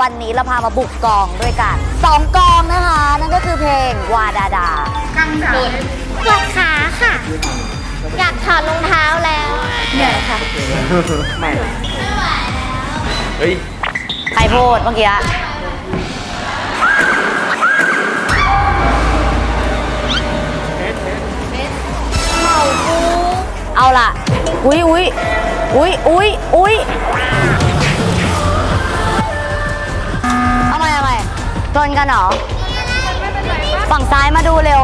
วันนี้เราพามาบุกกองด้วยกันสองกองนะคะ นั่นก็คือเพลงวาดาดาปวดขาค่ะ อยากถอดรองเท้าแล้วเหนื่อยค่ะไม่เฮ้ยใครพูดเมื่อกี้เมากูเอาล่ะ อุ้ยอุ้ยอุ้ยอุ้ยอุ้ย ชนกันเหรอ ฝั่งซ้ายมาดูเร็ว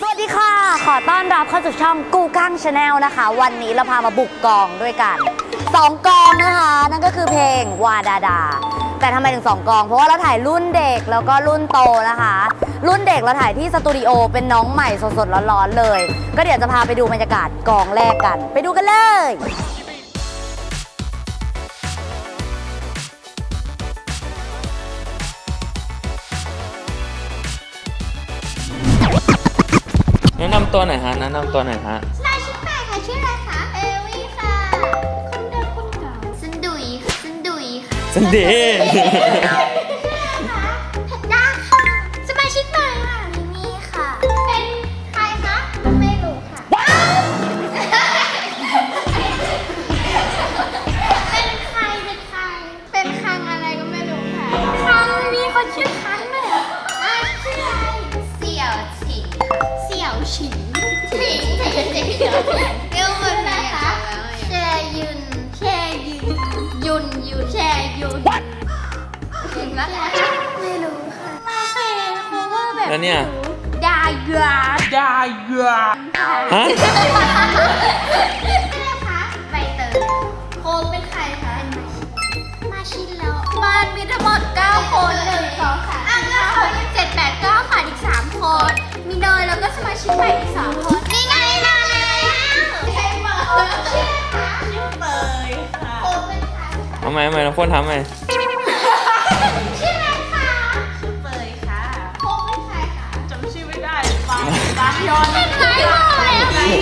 สวัสดีค่ะ ขอต้อนรับเข้าสู่ช่องกูกั้งชาแนลนะคะ วันนี้เราพามาบุกกองด้วยกันสองกองนะคะ นั่นก็คือเพลงวาดาดา แต่ทำไมถึงสองกอง เพราะว่าเราถ่ายรุ่นเด็กแล้วก็รุ่นโตนะคะ รุ่นเด็กเราถ่ายที่สตูดิโอเป็นน้องใหม่สดๆร้อนๆเลย ก็เดี๋ยวจะพาไปดูบรรยากาศกองแรกกัน ไปดูกันเลยำตัวหน่อยฮะแนะนำตัวหน่อยฮะนายชื่อใครคะชื่ออะไรคะเอวี่ค่ะคนเดิมคนเก่าซันดุยค่ะซันดุยค่ะ สันเด ถึงแล้วแหละไม่รู้ค่ะมาเพลงเพราะว่าแบบแล้วเนี่ย ดายาดายาฮะนะคะใบเตยโคมเป็นใครคะมาชินแล้วมันมีทั้งหมด9คนหนึ่งสองสามอะ9คนเจ็ดแปดเก้าขาดอีก3คน มีเนยแล้วก็สมาชิกใหม่อีก2คน นี่ไงมาแล้วใครบอกชื่ออะไรคะชื่อเตยค่ะโคมเป็นใครคะเอาไหมเอาไหมน้องพ่นทำไหม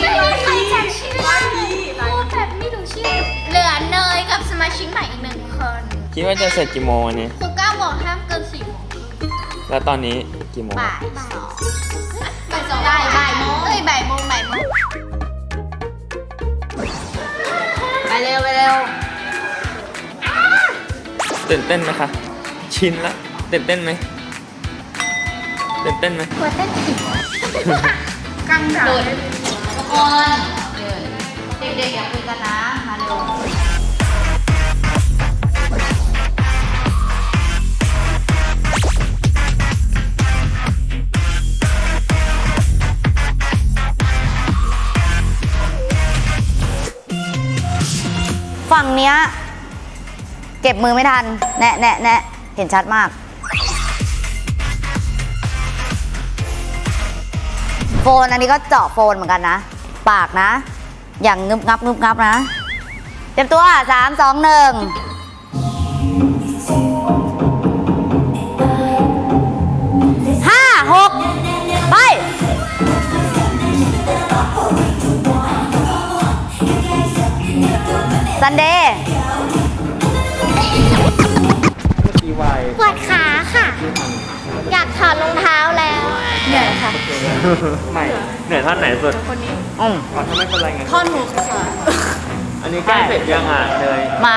ไม่รู้ใครจำชื่อได้โคมแบบไม่รู้ชื่อ เหลือเนยกับสมาชิกใหม่อีกหนึ่งคนคิดว่าจะเสร็จกี่โมงวันนี้ครูก้าบอกห้ามเกินสี่โมงครึ่งแล้วตอนนี้กี่โมงบ่ายสองบ่ายสองบ่ายบ่ายโมงเอ้ยบ่ายโมงบ่ายโมงไปเร็วไปเร็วตื่นเต้นไหมคะ ชินละตื่นเต้นไหมตื่นเต้นไหม กลัวเต้นผิดกังดา คนเด็กๆอย่าคุยกันนะ มาเร็วฝั่งเนี้ยเก็บมือไม่ทัน แนะแนะแนะเห็นชัดมาก โฟนอันนี้ก็เจาะโฟนเหมือนกันนะ ปากนะ อย่างงึบงับงึบงับนะ เตรียมตัวสามสองหนึ่งห้าหกไปซันเดย์ปวดขาค่ะ อยากถอดรองเท้าแล้ว เหนื่อยค่ะไม่เหนื่อยท่อนไหนสุดอืมอ๋อถ้าไม่เป็นไรไงท่อนหกค่ะ อันนี้ใกล้เสร็จยังอะเลยมา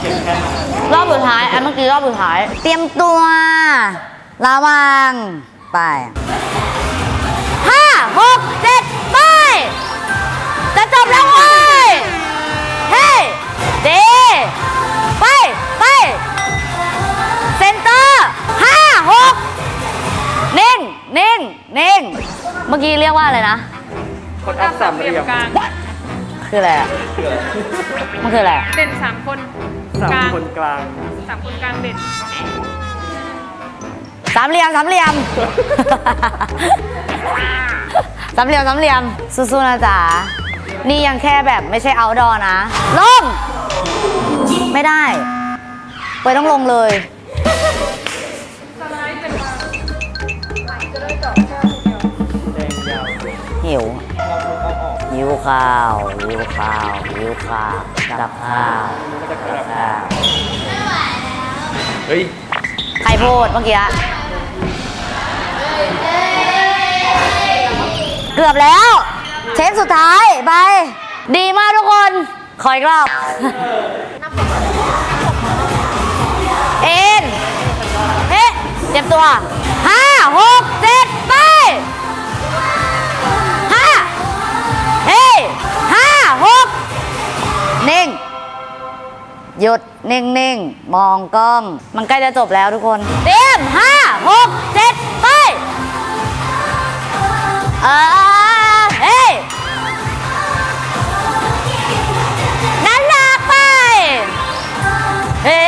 เก็บแค่ไหนรอบสุดท้ายอันเมื่อกี้รอบสุดท้าย เตรียมตัว ระวัง ไป สามเหลี่ยมกลางคืออะไรอะมันคืออะไรอะเด่นสามคนสามกลางคนกลางสามคนกลางเด่นสามเหลี่ยมสามเหลี่ยม สามเหลี่ยมสามเหลี่ยมสู้ๆนะจ๊ะนี่ยังแค่แบบไม่ใช่เอาดอนะลงไม่ได้ไปต้องลงเลยแดงยาวหิว หิวข้าวหิวข้าวหิวข้าวกับข้าวกับข้าวเฮ้ยใครพูดเมื่อกี้อะเกือบแล้ว เชฟสุดท้ายไปดีมากทุกคน ขออีกรอบ เอ็นเฮ้เตรียมตัวห้าหกเจ็ดไป หกนิ่ง หยุดนิ่งๆมองกล้อง มันใกล้จะจบแล้วทุกคน เตรียมห้าหกเจ็ดไปเออเฮ้ยนั่นละไป เฮ้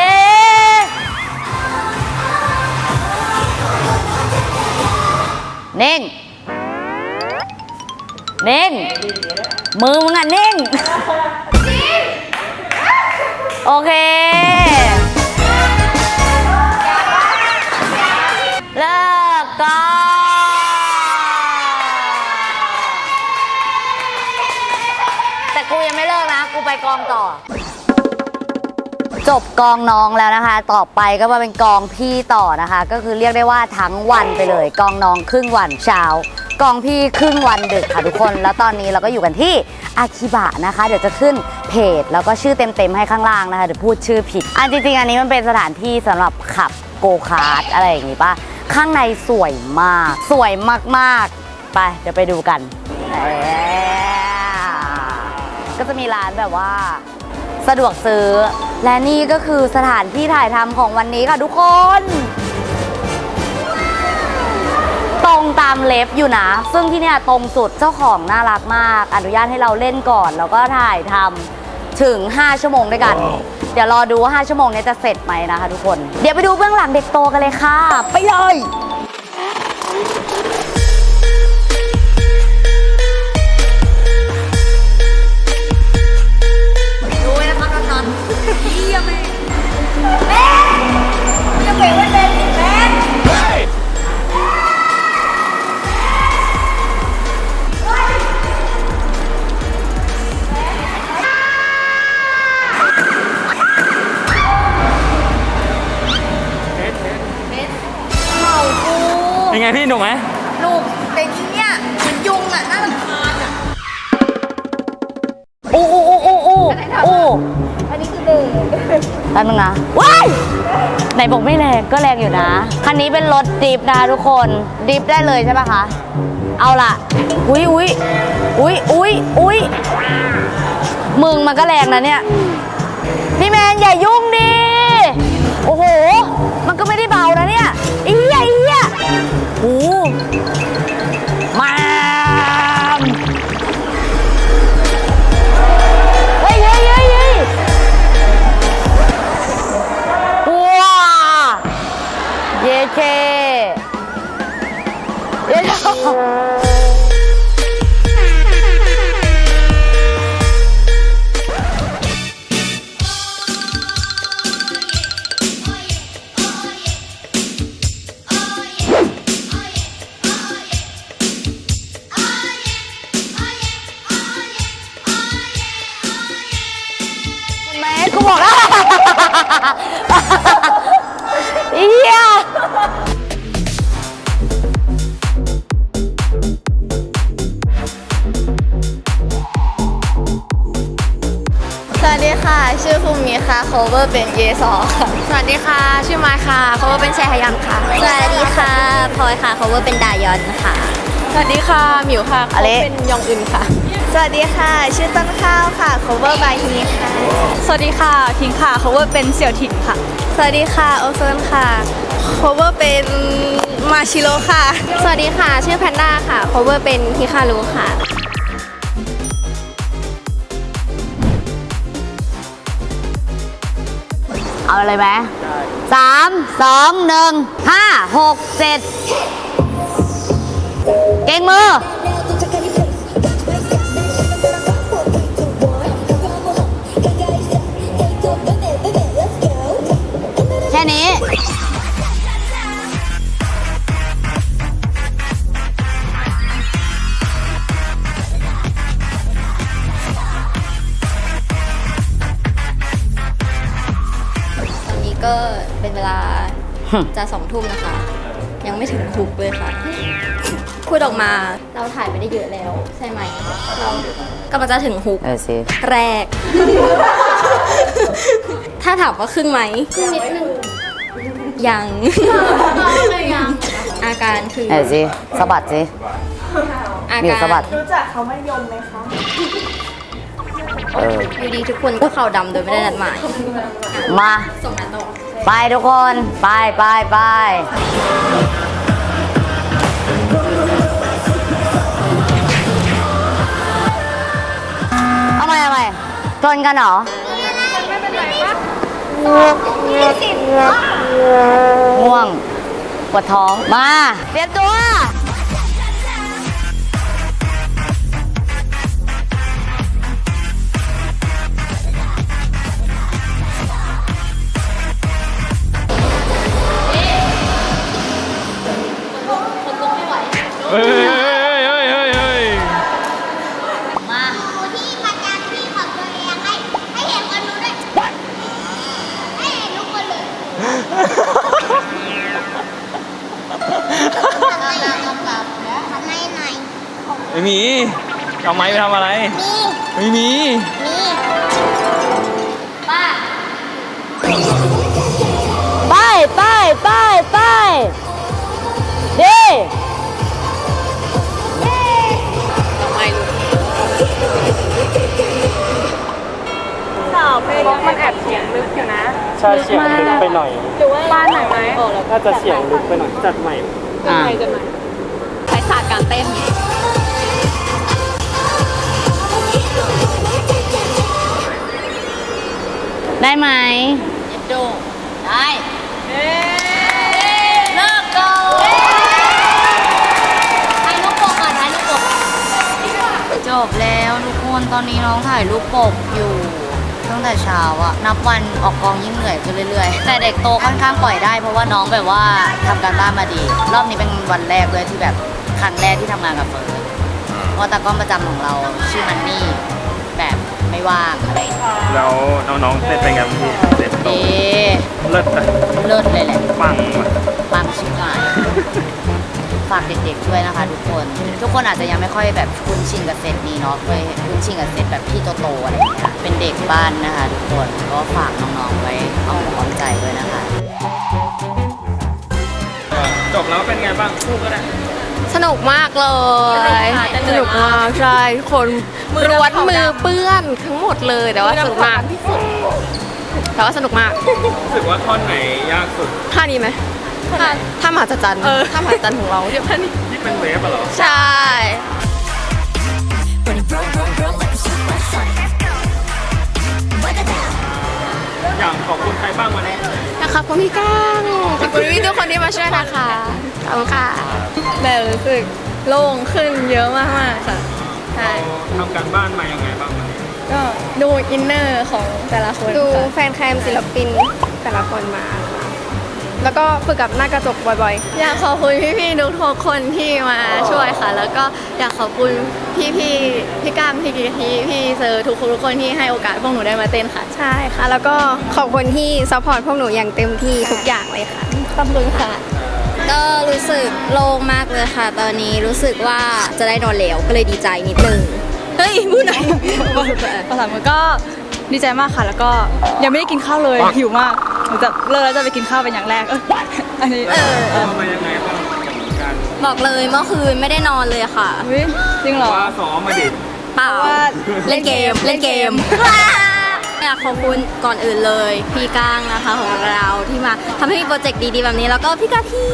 นิ่งนิ่ง มือมึงอะนิ่ง โอเค เลิกก่อนแต่กูยังไม่เลิกนะ กูไปกองต่อ จบกองน้องแล้วนะคะ ต่อไปก็มาเป็นกองพี่ต่อนะคะ ก็คือเรียกได้ว่าทั้งวันไปเลย กองน้องครึ่งวันเช้า กองพี่ครึ่งวันดึกค่ะทุกคน แล้วตอนนี้เราก็อยู่กันที่อาคิบะนะคะ เดี๋ยวจะขึ้นเพจแล้วก็ชื่อเต็มๆให้ข้างล่างนะคะเดี๋ยวพูดชื่อผิด อันจริงๆอันนี้มันเป็นสถานที่สำหรับขับโกคาร์ทอะไรอย่างงี้ป่ะ ข้างในสวยมาก สวยมากๆ ไปเดี๋ยวไปดูกัน ก็จะมีร้านแบบว่า สะดวกซื้อ และนี่ก็คือสถานที่ถ่ายทำของวันนี้ค่ะทุกคน ตรงตามเล็บอยู่นะ ซึ่งที่เนี่ยตรงสุดเจ้าของน่ารักมาก อนุญาตให้เราเล่นก่อน แล้วก็ถ่ายทำถึง 5 ชั่วโมงด้วยกัน เดี๋ยวรอดูว่า 5 ชั่วโมงนี้จะเสร็จไหมนะคะทุกคน เดี๋ยวไปดูเบื้องหลังเด็กโตกันเลยค่ะ ไปเลย แป๊บนึงนะว้ายไหนบอกไม่แรงก็แรงอยู่นะ คันนี้เป็นรถดริฟต์นะทุกคนดริฟต์ได้เลยใช่ปะคะ เอาล่ะ อุ้ยอุ้ยอุ้ยอุ้ยอุ้ยมึงมันก็แรงนะเนี่ย พี่แมนอย่ายุ่งดิ โอ้โห เยเคเย cover เป็นเยซอค่ะ สวัสดีค่ะ ชื่อไมค์ค่ะเขาเป็นแชร์ฮยันค่ะ สวัสดีค่ะพลอยค่ะ cover เป็นดายอนค่ะ สวัสดีค่ะหมิวค่ะอะไรเขาเป็นยองอึนค่ะ สวัสดีค่ะ ชื่อต้นข้าวค่ะ cover by ฮีค่ะ สวัสดีค่ะทิงค่ะเขาเป็นเสี่ยวถิ่นค่ะ สวัสดีค่ะโอโซนค่ะ cover เป็นมาชิโร่ค่ะ สวัสดีค่ะ ชื่อแพนด้าค่ะ cover เป็นฮิคารุค่ะ เอาเลยไหมสามสองหนึ่งห้าหกเจ็ดเก่งมือแค่นี้ จะสองทุ่มนะคะ ยังไม่ถึงฮุกเลยค่ะ พูดออกมาเราถ่ายไปได้เยอะแล้ว ใช่ไหม เรากำลังจะถึงฮุกเออสิแรก ถ้าถามว่าครึ่งไหมครึ่งนิดนึงยังอาการคือเออสิสะบัดสิอามิวการสะบัดรู้จักเขาไม่ยมไหมคะ เอออยู่ดีทุกคนก็เข่าดำโดยไม่ได้นัดหมายมา ส่งมาต่อ ไปทุกคน ไปไปไปเอาใหม่เอาใหม่ชนกันเหรอง่วงปวดท้องมาเตรียมตัว ไม่มีเอาไม้ไปทำอะไรมีไม่มีมี ไปไปไปไปดีมันแอบเสียงลึกอยู่นะใช่เสียงลึกไปหน่อยหรือว่าบ้านไหนไหมน่าจะเสียงลึกไปหน่อยจัดใหม่ อะใช้ศาสตร์การเต้น ได้ไหมเดได้เลิกก่อนถ่ายรูปปกก่อนถ่ายรูปปกจบแล้วทุกคนตอนนี้น้องถ่ายรูปปกอยู่ ตั้งแต่เช้าอะนับวันออกกองยิ่งเหนื่อยขึ้นเรื่อยๆ แต่เด็กโตค่อนข้างปล่อยได้ เพราะว่าน้องแบบว่าทำการบ้านมาดี รอบนี้เป็นวันแรกเลยที่แบบครั้งแรกที่ทำงานกับเฟิร์นเพราะตากล้องประจำของเราชื่อมันนี่แบบ ไม่ว่างอะไรอย่างเงี้ยแล้วน้องๆเต้นเป็นไงบ้างพี่เต้นโตเอ๊ะเลิศนะเลิศเลยแหละ ปังว่ะปังชิบหาย ฝากเด็กๆด้วยนะคะ ทุกคน ทุกคนอาจจะยังไม่ค่อยแบบคุ้นชินกับเซตนี้เนาะเคยคุ้นชินกับเซตแบบพี่โตๆอะไรอย่างเงี้ย เป็นเด็กบ้านนะคะ ทุกคน ก็ฝากน้องๆไว้เอาอกเอาใจด้วยนะคะ จบแล้วเป็นไงบ้างพูดก็ได้ สนุกมากเลย สนุกมากใช่ทุกคนร้วนมือเปื้อนทั้งหมดเลยแต่ว่าสนุกมากแต่ว่าสนุกมาก รู้สึกว่าท่อนไหนยากสุด ท่านี้ไหมท่าท่ามหัศจรรย์ท่ามหัศจรรย์ของเราเดี๋ยวท่านี้ที่เป็นเวฟอะเหรอ ใช่ อย่างขอบคุณใครบ้างวันนี้นะคะคุณพี่ก้างขอบคุณพี่ทุกคนที่มาช่วยนะคะขอบคุณค่ะแบบรู้สึกโล่งขึ้นเยอะมากๆค่ะใช่เราทำการบ้านมายังไงบ้างวันนี้ก็ดูอินเนอร์ของแต่ละคนดูค่ะ แฟนแคมศิลปินแต่ละคนมาค่ะ แล้วก็ฝึกกับหน้ากระจกบ่อยอยากขอบคุณพี่ๆทุกๆคนที่มาช่วยค่ะ แล้วก็อยากขอบคุณพี่ๆพี่ก้ามพี่กีทีพี่เซอร์ทุกคนทุกคนที่ให้โอกาสพวกหนูได้มาเต้นค่ะ ๆ ใช่ค่ะ แล้วก็ขอบคุณที่ซัพพอร์ตพวกหนูอย่างเต็มที่ทุกอย่างเลยค่ะ ขอบคุณค่ะ ก็รู้สึกโล่งมากเลยค่ะ ตอนนี้รู้สึกว่าจะได้นอนแล้วก็เลยดีใจนิดนึงเฮ้ยพูดไหนภาษามือก็ดีใจมากค่ะ แล้วก็ยังไม่ได้กินข้าวเลยหิวมาก หนูจะเลิกแล้วจะไปกินข้าวเป็นอย่างแรกเอออันนี้ทำมายังไงบ้างกับการบอกเลยเมื่อคืนไม่ได้นอนเลยค่ะ อุ๊ยจริงเหรอ ว่าซ้อมมาดิเปล่า ว่า เล่นเกม เล่นเกมอยากขอบคุณก่อนอื่นเลย พี่ก้างนะคะของเราที่มาทำให้มีโปรเจกต์ดีๆแบบนี้ แล้วก็พี่กะทิ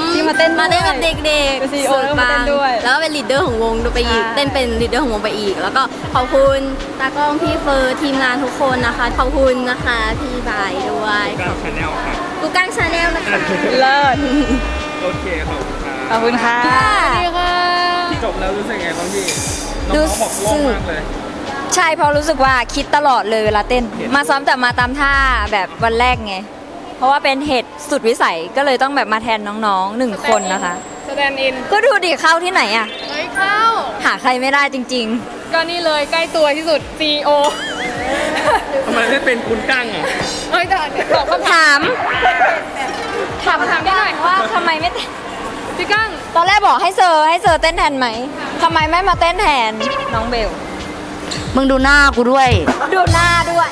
อื ที่มาเต้นมาเต้นกับด้วยเด็กเป็นๆ CEO สุดแล้วก็มาเต้นด้วย แล้วก็เป็นลีดเดอร์ของวงไปอีก ใช่ เต้นเป็นลีดเดอร์ของวงไปอีก แล้วก็ขอบคุณตากล้องพี่เฟิร์นทีมงานทุกคนนะคะ ขอบคุณนะคะพี่บายด้วยการชาแนลครับ กูก้างชาแนลนะคะเลิศโอเคขอบคุณครับขอบคุณค่ะ ที่จบแล้วรู้สึกไงบ้างพี่น้องๆบอกโล่งมากเลย ใช่เพราะรู้สึกว่าคิดตลอดเลยเวลาเต้น มาซ้อมแต่มาตามท่าแบบวันแรกไงเพ ราะว่าเป็นเหตุสุดวิสัยก็เลยต้องแบบมาแทนน้องๆหนึ่งคนนะคะ แสดงอินก็ดูดิเข้าที่ไหนอะเฮ้ยเข้า หาใครไม่ได้จริง ก็นี่เลยใกล้ตัวที่สุด CEO ทำไมไม่เป็นคุณกั้งอะถามถามถามได้หน่อย ว่าทำไมไม่เต้นพี่ก้างตอนแรกบอกให้เซอร์ให้เซอร์เต้นแทนไหมทำไมไม่มาเต้นแทนน้องเบล มึงดูหน้ากูด้วย ดูหน้าด้วย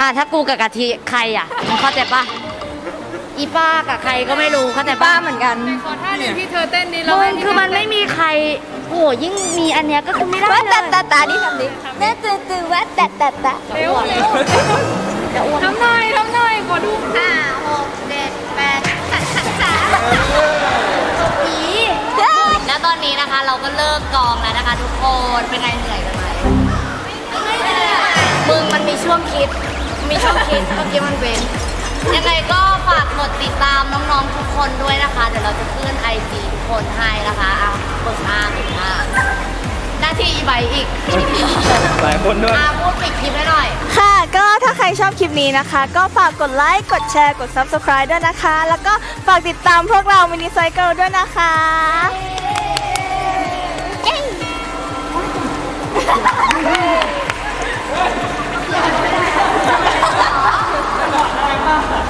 อะถ้ากูกับกะทิใครอะมึงเข้าใจปะอีป้ากับใครก็ไม่รู้เข้าใจป้าปะเหมือนกันมึงคือมันไม่มีใครโอ้โหยิ่งมีอันเนี้ยก็คือไม่ได้ว่าเลตายตาตาดิทำดิแม่ตื่นตื่นว่าตาตาตาทำหน่อยทำหน่อยขอดูห้าหกเจ็ดแปดขัดขัดขาแล้วตอนนี้นะคะเราก็เลิกกองแล้วนะคะ ทุกคนเป็นไงเหนื่อยกันไหมมึงมันมีช่วงคิด มีช่วงคิดเมื่อกี้มันเว้นยังไงก็ฝากกดติดตามน้องๆทุกคนด้วยนะคะ เดี๋ยวเราจะขึ้นไอจีทุกคนให้นะคะอะกดอ่านกดอ่านหน้าที่อีใบอีกหลายคนด้วยอะพูดปิดคลิปให้หน่อย ค่ะ ก็ถ้าใครชอบคลิปนี้นะคะ ก็ฝากกดไลค์ กดแชร์ กด Subscribe ด้วยนะคะ แล้วก็ฝากติดตามพวกเรามินิไซเคิลด้วยนะคะ 哈 哈